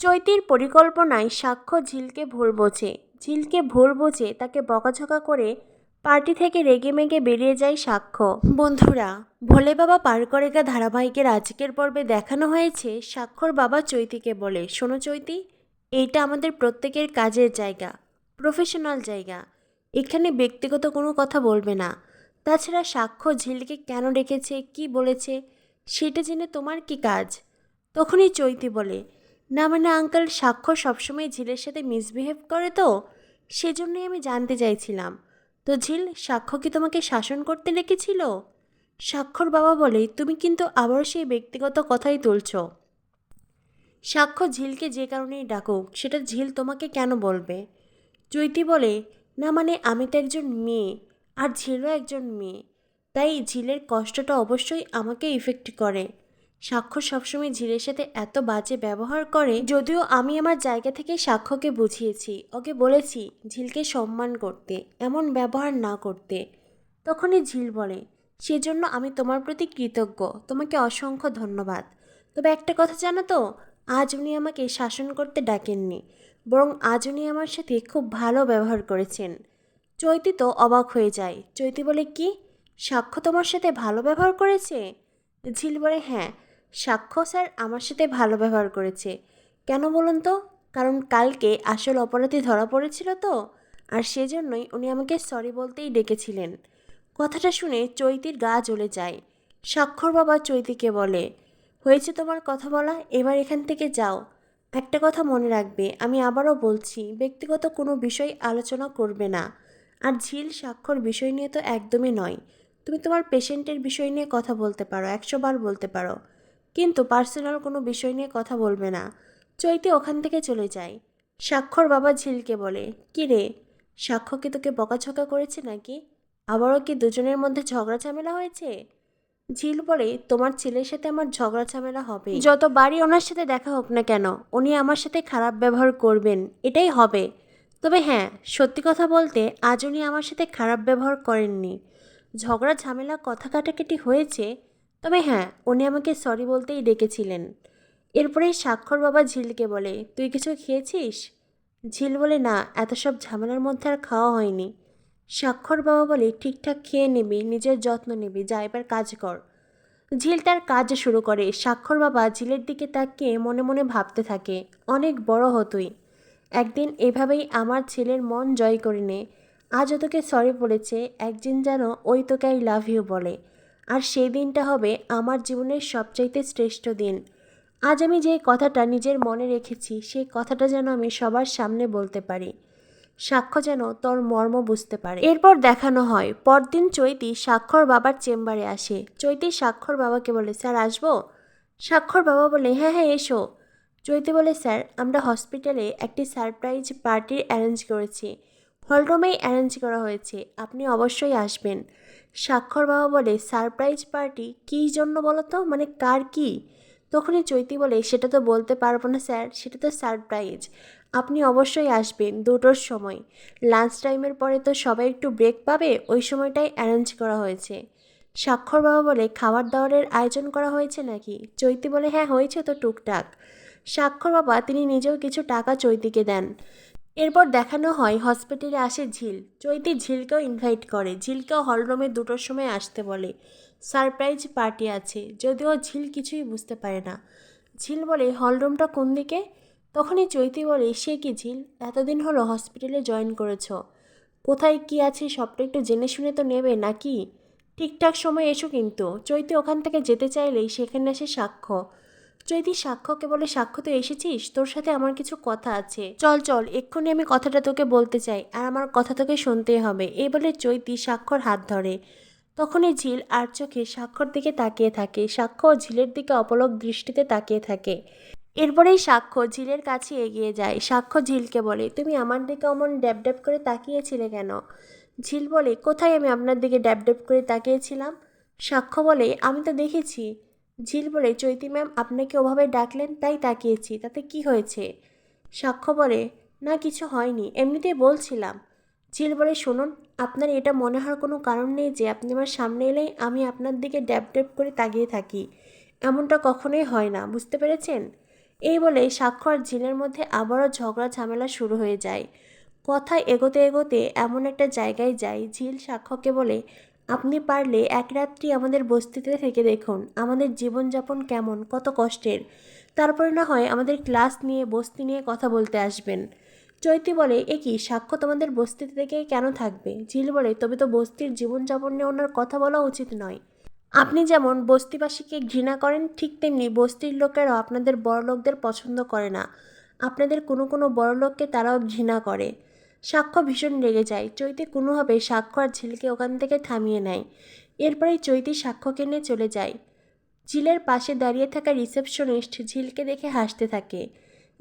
চৈতির পরিকল্পনায় সাক্ষ্য ঝিলকে ভুল বোঝে। ঝিলকে ভুল বোঝে, তাকে বকাঝকা করে পার্টি থেকে রেগে মেগে বেরিয়ে যায় সাক্ষ্য। বন্ধুরা, ভোলে বাবা পার করেগা ধারাবাহিকের আজকের পর্বে দেখানো হয়েছে সাক্ষর বাবা চৈতিকে বলে। শোনো চৈতি, এইটা আমাদের প্রত্যেকের কাজের জায়গা প্রফেশনাল জায়গা। এখানে ব্যক্তিগত কোনো কথা বলবে না। তাছাড়া সাক্ষ্য ঝিলকে কেন রেখেছে, কি বলেছে, সেটা জেনে তোমার কি কাজ? তখনই চৈতি বলে না মানে আঙ্কেল সাক্ষ্য সবসময় ঝিলের সাথে মিসবিহেভ করে তো, সেজন্যই আমি জানতে চাইছিলাম। তো ঝিল, সাক্ষ্য কি তোমাকে শাসন করতে রেখেছিল সাক্ষর বাবা বলে, তুমি কিন্তু আবারও সেই ব্যক্তিগত কথাই তুলছ। সাক্ষ্য ঝিলকে যে কারণেই ডাকুক, সেটা ঝিল তোমাকে কেন বলবে? চৈতি বলে, না মানে আমি তো একজন মেয়ে, আর ঝিলও একজন মেয়ে। তাই ঝিলের কষ্টটা অবশ্যই আমাকে ইফেক্ট করে। সাক্ষ্য সবসময় ঝিলের সাথে এত বাজে ব্যবহার করে, যদিও আমি আমার জায়গা থেকে সাক্ষ্যকে বুঝিয়েছি। ওকে বলেছি, ঝিলকে সম্মান করতে, এমন ব্যবহার না করতে। তখনই ঝিল বলে, সেজন্য আমি তোমার প্রতি কৃতজ্ঞ, তোমাকে অসংখ্য ধন্যবাদ। তবে একটা কথা জানো তো, আজ উনি আমাকে শাসন করতে ডাকেননি, বরং আজ উনি আমার সাথে খুব ভালো ব্যবহার করেছেন। চৈতি তো অবাক হয়ে যায়। চৈতি বলে, কি? সাক্ষ্য তোমার সাথে ভালো ব্যবহার করেছে? ঝিল বলে হ্যাঁ সাক্ষ্য স্যার আমার সাথে ভালো ব্যবহার করেছে। কেন বলুন তো? কারণ কালকে আসল অপরাধী ধরা পড়েছিল তো। আর সেজন্যই উনি আমাকে সরি বলতেই ডেকেছিলেন। কথাটা শুনে চৈতির গা জ্বলে যায়। স্বাক্ষর বাবা চৈতিকে বলে, হয়েছে তোমার কথা বলা, এবার এখান থেকে যাও। একটা কথা মনে রাখবে, আমি আবারও বলছি, ব্যক্তিগত কোনো বিষয় আলোচনা করবে না। আর ঝিল স্বাক্ষর বিষয় নিয়ে তো একদমই নয়। তুমি তোমার পেশেন্টের বিষয় নিয়ে কথা বলতে পারো, একশো বার বলতে পারো। কিন্তু পার্সোনাল কোনো বিষয় নিয়ে কথা বলবে না। চৈতি ওখান থেকে চলে যায়। স্বাক্ষর বাবা ঝিলকে বলে, কি রে সাক্ষ্য কি তোকে বকাঝকা করেছে নাকি? আবারও কি দুজনের মধ্যে ঝগড়া ঝামেলা হয়েছে? ঝিল বলে, তোমার ছেলের সাথে আমার ঝগড়া ঝামেলা হবে। যত বাড়ি ওনার সাথে দেখা হোক না কেন, উনি আমার সাথে খারাপ ব্যবহার করবেন, এটাই হবে। তবে হ্যাঁ সত্যি কথা বলতে আজ উনি আমার সাথে খারাপ ব্যবহার করেননি। ঝগড়া ঝামেলা কথা কাটাকাটি হয়েছে তবে হ্যাঁ উনি আমাকে সরি বলতেই ডেকেছিলেন। এরপরে স্বাক্ষর বাবা ঝিলকে বলে, তুই কিছু খেয়েছিস? ঝিল বলে, না, এত সব ঝামেলার মধ্যে আর খাওয়া হয়নি। স্বাক্ষর বাবা বলে, ঠিকঠাক খেয়ে নিবি, নিজের যত্ন নিবি, যা এবার কাজ কর। ঝিল তার কাজ শুরু করে। স্বাক্ষর বাবা ঝিলের দিকে তাকিয়ে মনে মনে ভাবতে থাকে, অনেক বড় হতোই একদিন এভাবেই আমার ছেলের মন জয় করে নে। আজও তোকে সরি বলেছে, একদিন যেন ওই তোকে আই লাভ ইউ বলে। আর সেই দিনটা হবে আমার জীবনের সবচাইতে শ্রেষ্ঠ দিন। আজ আমি যে কথাটা নিজের মনে রেখেছি, সেই কথাটা যেন আমি সবার সামনে বলতে পারি। সাক্ষ্য যেন তোর মর্ম বুঝতে পারে। এরপর দেখানো হয়, পরদিন চৈতি স্বাক্ষর বাবার চেম্বারে আসে। চৈতি স্বাক্ষর বাবাকে বলে, স্যার, আসব? স্বাক্ষর বাবা বলে হ্যাঁ হ্যাঁ এসো। চৈতি বলে, স্যার, আমরা হসপিটালে একটি সারপ্রাইজ পার্টির অ্যারেঞ্জ করেছি। হলরুমেই অ্যারেঞ্জ করা হয়েছে। আপনি অবশ্যই আসবেন। স্বাক্ষর বাবা বলে, সারপ্রাইজ পার্টি? কী জন্য বলো তো? মানে কার কি? তখনই চৈতি বলে, সেটা তো বলতে পারব না স্যার, সেটা তো সারপ্রাইজ। আপনি অবশ্যই আসবেন দুটোর সময়। লাঞ্চ টাইমের পরে তো সবাই একটু ব্রেক পাবে, ওই সময়টাই অ্যারেঞ্জ করা হয়েছে। স্বাক্ষর বাবা বলে, খাবার দাবারের আয়োজন করা হয়েছে নাকি? চৈতি বলে হ্যাঁ হয়েছে তো টুকটাক। স্বাক্ষর বাবা, তিনি নিজেও কিছু টাকা চৈতিকে দেন। এরপর দেখানো হয় হসপিটালে আসে ঝিল। চৈতি ঝিলকেও ইনভাইট করে। ঝিলকেও হলরুমে দুটোর সময় আসতে বলে। সারপ্রাইজ পার্টি আছে। যদিও ঝিল কিছুই বুঝতে পারে না। ঝিল বলে, হলরুমটা কোন দিকে? তখনই চৈতি বলে, সে কি ঝিল? এতদিন হলো হসপিটালে জয়েন করেছ। কোথায় কি আছে সবটা একটু জেনে শুনে তো নেবে নাকি? ঠিকঠাক সময় এসো কিন্তু। চৈতি ওখান থেকে যেতে চাইলেই সেখানে আসে সাক্ষ্য চৈতি সাক্ষ্যকে বলে সাক্ষ্য তো এসেছিস, তোর সাথে আমার কিছু কথা আছে। চল চল, এক্ষুনি আমি কথাটা তোকে বলতে চাই, আর আমার কথা তোকে শুনতেই হবে। এই বলে চৈতি সাক্ষর হাত ধরে। তখনই ঝিল আর চোখে সাক্ষর দিকে তাকিয়ে থাকে। সাক্ষ্য ঝিলের দিকে অপলক দৃষ্টিতে তাকিয়ে থাকে। এরপরেই সাক্ষ্য ঝিলের কাছে এগিয়ে যায়। সাক্ষ্য ঝিলকে বলে, তুমি আমার দিকে অমন ড্যাব ড্যাব করে তাকিয়েছিলে কেন? ঝিল বলে, কোথায় আমি আপনার দিকে ড্যাব ড্যাব করে তাকিয়েছিলাম? সাক্ষ্য বলে, আমি তো দেখেছি। ঝিল বলে, চৈতি ম্যাম, আপনাকে ওভাবে ডাকলেন, তাই তাকিয়েছি। তাতে কি হয়েছে? সাক্ষ্য বলে, না, কিছু হয়নি। এমনিতেই বলছিলাম। ঝিল বলে, শুনুন, আপনার এটা মনে হওয়ার কোনো কারণ নেই যে আপনি আমার সামনে এলেই আমি আপনার দিকে ড্যাব ড্যাব করে তাকিয়ে থাকি। এমনটা কখনোই হয় না। বুঝতে পেরেছেন? এই বলে সাক্ষ্য আর ঝিলের মধ্যে আবারও ঝগড়া ঝামেলা শুরু হয়ে যায়। কথা এগোতে এগোতে এমন একটা জায়গায় যায়। ঝিল সাক্ষ্যকে বলে আপনি পারলে এক রাত্রি আমাদের বস্তিতে থেকে দেখুন, আমাদের জীবনযাপন কেমন, কত কষ্টের। তারপরে না হয় আমাদের ক্লাস নিয়ে, বস্তি নিয়ে কথা বলতে আসবেন। চৈতি বলে, এ কি, সাক্ষ্য তোমাদের বস্তিতে থেকে কেন থাকবে? ঝিল বলে, তবে তো বস্তির জীবনযাপন নিয়ে ওনার কথা বলা উচিত নয়। আপনি যেমন বস্তিবাসীকে ঘৃণা করেন, ঠিক তেমনি বস্তির লোকেরাও আপনাদের বড়লোকদের পছন্দ করে না। আপনাদের কোনো কোনো বড়লোককে তারাও ঘৃণা করে। সাক্ষ্য ভীষণ রেগে যায়। চৈতি কোনোভাবে সাক্ষ্য আর ঝিলকে ওখান থেকে থামিয়ে নেয়। এরপরেই চৈতি সাক্ষ্যকে নিয়ে চলে যায়। ঝিলের পাশে দাঁড়িয়ে থাকা রিসেপশনিস্ট ঝিলকে দেখে হাসতে থাকে।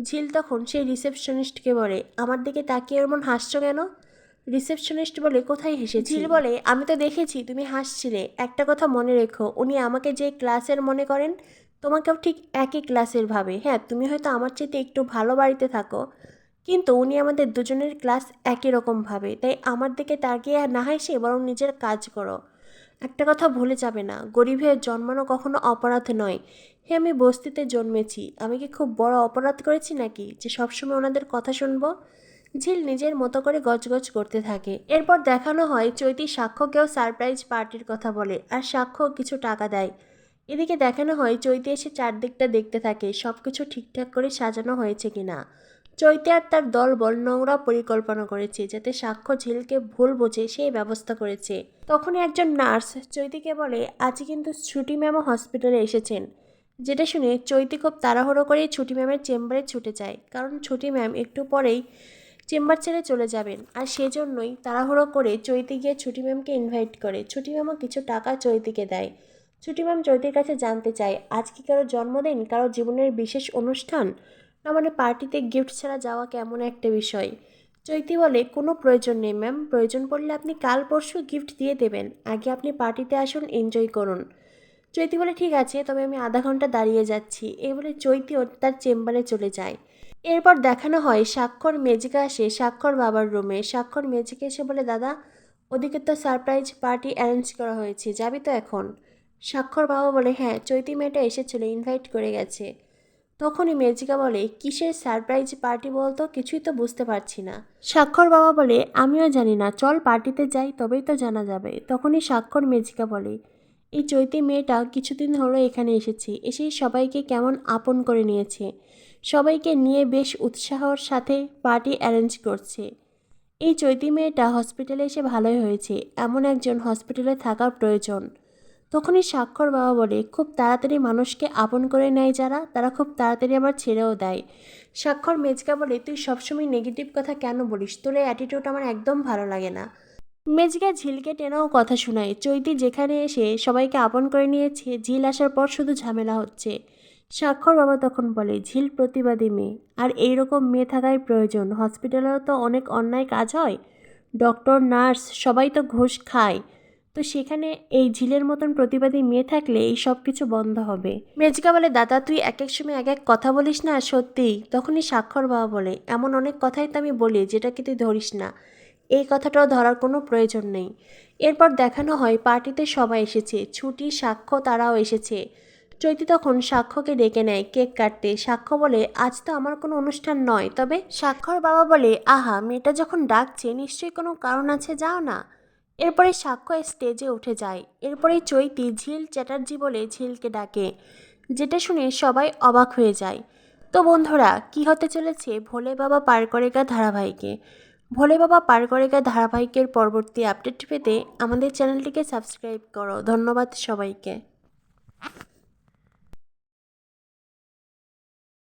ঝিল তখন সেই রিসেপশনিস্টকে বলে, আমার দিকে তাকিয়ে এমন হাসছো কেন? রিসেপশনিস্ট বলে, কোথায় হেসেছি? ঝিল বলে, আমি তো দেখেছি, তুমি হাসছিলে। একটা কথা মনে রেখো, উনি আমাকে যে ক্লাসের মনে করেন, তোমাকেও ঠিক একই ক্লাসের ভাবে। হ্যাঁ তুমি হয়তো আমার চেয়ে একটু ভালো বাড়িতে থাকো। কিন্তু উনি আমাদের দুজনের ক্লাস একই রকম ভাবে। তাই আমার দিকে তাকিয়ে না হেসে বরং নিজের কাজ করো। একটা কথা ভুলে যাবে না, গরিব হয়ে জন্মানো কখনো অপরাধ নয়। হে আমি বস্তিতে জন্মেছি, আমি কি খুব বড় অপরাধ করেছি নাকি, যে সবসময় ওনাদের কথা শুনব? ঝিল নিজের মতো করে গজগজ করতে থাকে। এরপর দেখানো হয় চৈতি সাক্ষ্যকেও সারপ্রাইজ পার্টির কথা বলে আর সাক্ষ্য কিছু টাকা দেয়। এদিকে দেখানো হয় চৈতি এসে চারদিকটা দেখতে থাকে সব কিছু ঠিকঠাক করে সাজানো হয়েছে কিনা। চৈতি আর তার দলবল নোংরা পরিকল্পনা করেছে যাতে সাক্ষ্য ঝিলকে ভুল বোঝে সেই ব্যবস্থা করেছে। তখনই একজন নার্স চৈতিকে বলে, আজ কিন্তু ছুটি ম্যামও হসপিটালে এসেছেন। যেটা শুনে চৈতি খুব তাড়াহুড়ো করেই ছুটি ম্যামের চেম্বারে ছুটে যায়, কারণ ছুটি ম্যাম একটু পরেই চেম্বার ছেড়ে চলে যাবেন। আর সেজন্যই তাড়াহুড়ো করে চৈতি গিয়ে ছুটি ম্যামকে ইনভাইট করে। ছুটি ম্যামও কিছু টাকা চৈতিকে দেয়। ছুটি ম্যাম চৈতির কাছে জানতে চায়, আজ কি কারও জন্মদিন? কারও জীবনের বিশেষ অনুষ্ঠান? না মানে পার্টিতে গিফট ছাড়া যাওয়া কেমন একটা বিষয়? চৈতি বলে, কোনো প্রয়োজন নেই ম্যাম। প্রয়োজন পড়লে আপনি কাল পরশু গিফট দিয়ে দেবেন। আগে আপনি পার্টিতে আসুন, এনজয় করুন। চৈতি বলে, ঠিক আছে, তবে আমি আধা ঘণ্টা দাঁড়িয়ে যাচ্ছি। এই বলে চৈতি ওর তার চেম্বারে চলে যায়। এরপর দেখানো হয়, স্বাক্ষর মেজিকা আসে, স্বাক্ষর বাবার রুমে। স্বাক্ষর মেজিকে এসে বলে, দাদা, ওদিকে তো সারপ্রাইজ পার্টি অ্যারেঞ্জ করা হয়েছে, যাবি তো এখন? স্বাক্ষর বাবা বলে হ্যাঁ। চৈতি মেয়েটা এসেছিল ইনভাইট করে গেছে। তখনই মেজিকা বলে, কিসের সারপ্রাইজ পার্টি বলতো? কিছুই তো বুঝতে পারছি না। স্বাক্ষর বাবা বলে, আমিও জানি না, চল পার্টিতে যাই, তবেই তো জানা যাবে। তখনই স্বাক্ষর মেজিকা বলে, এই চৈতি মেয়েটা কিছুদিন হলো এখানে এসেছে, এসেই সবাইকে কেমন আপন করে নিয়েছে। সবাইকে নিয়ে বেশ উৎসাহর সাথে পার্টি অ্যারেঞ্জ করছে। এই চৈতি মেয়েটা হসপিটালে এসে ভালোই হয়েছে, এমন একজন হসপিটালে থাকার প্রয়োজন। তখনই স্বাক্ষর বাবা বলে, খুব তাড়াতাড়ি মানুষকে আপন করে নেয় যারা, তারা খুব তাড়াতাড়ি আবার ছেড়েও দেয়। স্বাক্ষর মেজকা বলে, তুই সবসময় নেগেটিভ কথা কেন বলিস? তোর এই অ্যাটিটিউড আমার একদম ভালো লাগে না। মেজকা ঝিলকে টেনেও কথা শোনায়, চৈতি যেখানে এসে সবাইকে আপন করে নিয়েছে, ঝিল আসার পর শুধু ঝামেলা হচ্ছে। স্বাক্ষর বাবা তখন বলে, ঝিল প্রতিবাদী মেয়ে, আর এইরকম মেয়ে থাকাই প্রয়োজন। হসপিটালেও তো অনেক অন্যায় কাজ হয়। ডক্টর নার্স সবাই তো ঘুষ খায়। তো সেখানে এই ঝিলের মতন প্রতিবাদী মেয়ে থাকলে এই সব কিছু বন্ধ হবে। মেজকা বলে, দাদা, তুই এক এক সময় এক এক কথা বলিস না সত্যিই তখনই স্বাক্ষর বাবা বলে, এমন অনেক কথাই তো আমি বলি যেটাকে তুই ধরিস না। এই কথাটাও ধরার কোনো প্রয়োজন নেই। এরপর দেখানো হয়, পার্টিতে সবাই এসেছে। ছুটি, সাক্ষ্য, তারাও এসেছে। চৈতি তখন সাক্ষ্যকে ডেকে নেয়, কেক কাটতে। সাক্ষ্য বলে, আজ তো আমার কোনো অনুষ্ঠান নয়। তবে সাক্ষর বাবা বলে, আহা, মেয়েটা যখন ডাকছে, নিশ্চয়ই কোনো কারণ আছে, যাও না। এরপরে সাক্ষ্য স্টেজে উঠে যায়। এরপরে চৈতি ঝিল চ্যাটার্জি বলে ঝিলকে ডাকে, যেটা শুনে সবাই অবাক হয়ে যায়। তো বন্ধুরা, কি হতে চলেছে? ভোলে বাবা পার করেগা ধারাবাহিকে। ভোলে বাবা পার করেগা ধারাবাহিকের পরবর্তী আপডেট পেতে আমাদের চ্যানেলটিকে সাবস্ক্রাইব করো। ধন্যবাদ সবাইকে।